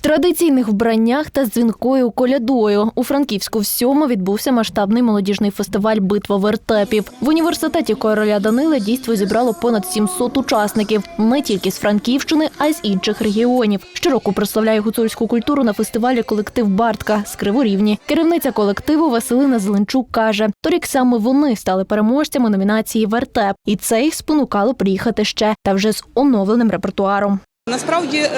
Традиційних вбраннях та дзвінкою колядою у Франківську всьому відбувся масштабний молодіжний фестиваль Битва вертепів. В університеті короля Данила дійство зібрало понад 700 учасників не тільки з Франківщини, а й з інших регіонів. Щороку прославляє гуцульську культуру на фестивалі колектив Бартка з Криворівні. Керівниця колективу Василина Зеленчук каже: торік саме вони стали переможцями номінації Вертеп, і це їх спонукало приїхати ще та вже з оновленим репертуаром. Насправді е,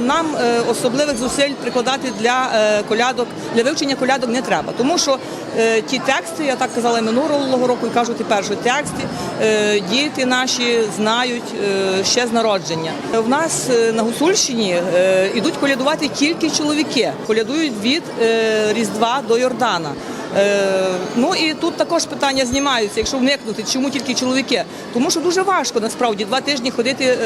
нам е, особливих зусиль прикладати для е, колядок, для вивчення колядок не треба, тому що ті тексти, я так казала минулого року і кажу тепер, що тексти діти наші знають ще з народження. В нас на Гусульщині ідуть колядувати тільки чоловіки, колядують від Різдва до Йордана. Е, ну і тут також питання знімаються, якщо вникнути, чому тільки чоловіки? Тому що дуже важко насправді два тижні ходити е,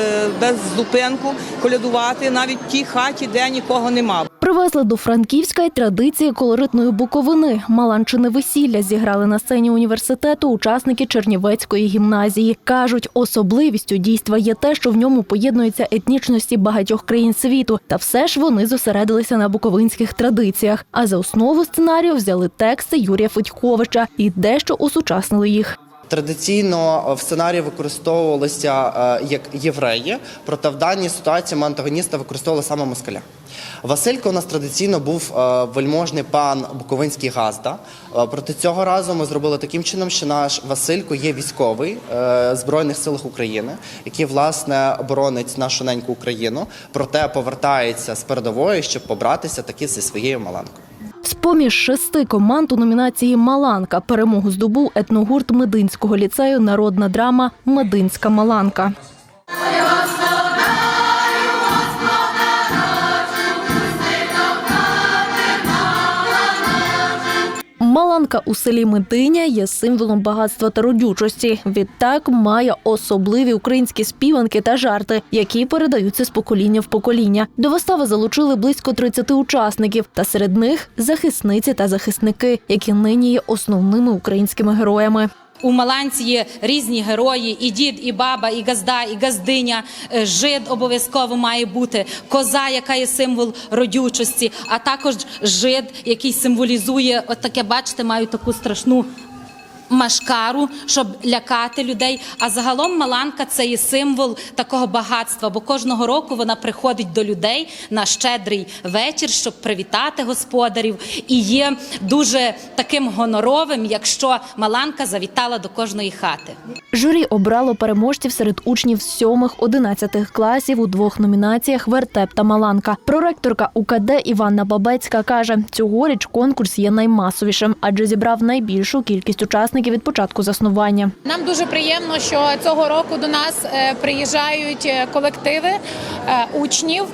без зупинку, колядувати навіть в тій хаті, де нікого нема. Привезли до Франківська й традиції колоритної буковини. Маланчине весілля зіграли на сцені університету учасники Чернівецької гімназії. Кажуть, особливістю дійства є те, що в ньому поєднуються етнічності багатьох країн світу, та все ж вони зосередилися на буковинських традиціях. А за основу сценарію взяли тексти Юрія Федьковича і дещо усучаснили їх. Традиційно в сценарії використовувалися е, як євреї, проте в даній ситуації ми антагоніста використовували саме москаля. Василько у нас традиційно був е, вельможний пан Буковинський газда. Е, Проти цього разу ми зробили таким чином, що наш Василько є військовий е, збройних силах України, який власне боронить нашу неньку Україну, проте повертається з передової, щоб побратися таки зі своєю маланкою. З-поміж шести команд у номінації Маланка перемогу здобув етногурт Мединського ліцею Народна драма Мединська Маланка. Маланка у селі Мединя є символом багатства та родючості. Відтак має особливі українські співанки та жарти, які передаються з покоління в покоління. До вистави залучили близько 30 учасників, та серед них захисниці та захисники, які нині є основними українськими героями. У Маланці є різні герої: і дід, і баба, і газда, і газдиня. Е, Жид обов'язково має бути, коза, яка є символ родючості, а також жид, який символізує, от таке, бачите, маю таку страшну. Машкару, щоб лякати людей. А загалом Маланка це є символ такого багатства, бо кожного року вона приходить до людей на щедрий вечір, щоб привітати господарів. І є дуже таким гоноровим, якщо Маланка завітала до кожної хати. Журі обрало переможців серед учнів 7-11 класів у двох номінаціях Вертеп та Маланка. Проректорка УКД Іванна Бабецька каже, цьогоріч конкурс є наймасовішим, адже зібрав найбільшу кількість учасників від початку заснування. Нам дуже приємно, що цього року до нас е, приїжджають е, колективи е, учнів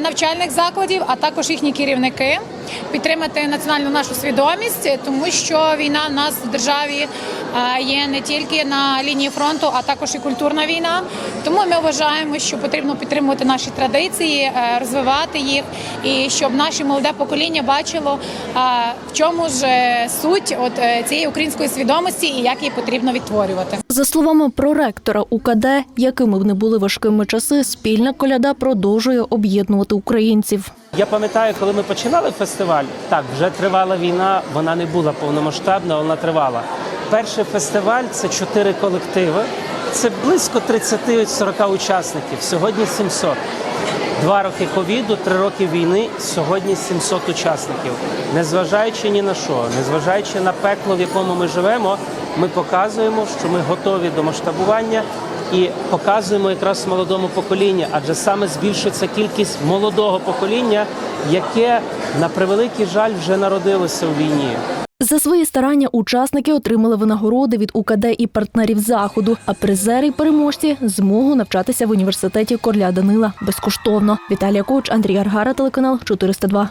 навчальних закладів, а також їхні керівники підтримати національну нашу свідомість, тому що війна в нас в державі є не тільки на лінії фронту, а також і культурна війна. Тому ми вважаємо, що потрібно підтримувати наші традиції, розвивати їх, і щоб наше молоде покоління бачило, в чому ж суть от цієї української свідомості і як її потрібно відтворювати. За словами проректора УКД, якими б не були важкими часи, спільна коляда продовжує об'єднувати українців. Я пам'ятаю, коли ми починали фестиваль, так вже тривала війна, вона не була повномасштабна, вона тривала. Перший фестиваль це чотири колективи, це близько 30-40 учасників. Сьогодні 700. Два роки ковіду, три роки війни. Сьогодні 700 учасників. Незважаючи ні на що, незважаючи на пекло, в якому ми живемо, ми показуємо, що ми готові до масштабування і показуємо якраз молодому поколінню, адже саме збільшується кількість молодого покоління, яке на превеликий жаль вже народилося у війні. За свої старання учасники отримали винагороди від УКД і партнерів заходу, а призери й переможці змогу навчатися в університеті Корля Данила безкоштовно. Віталія Коч, Андрій Аргара, телеканал 402.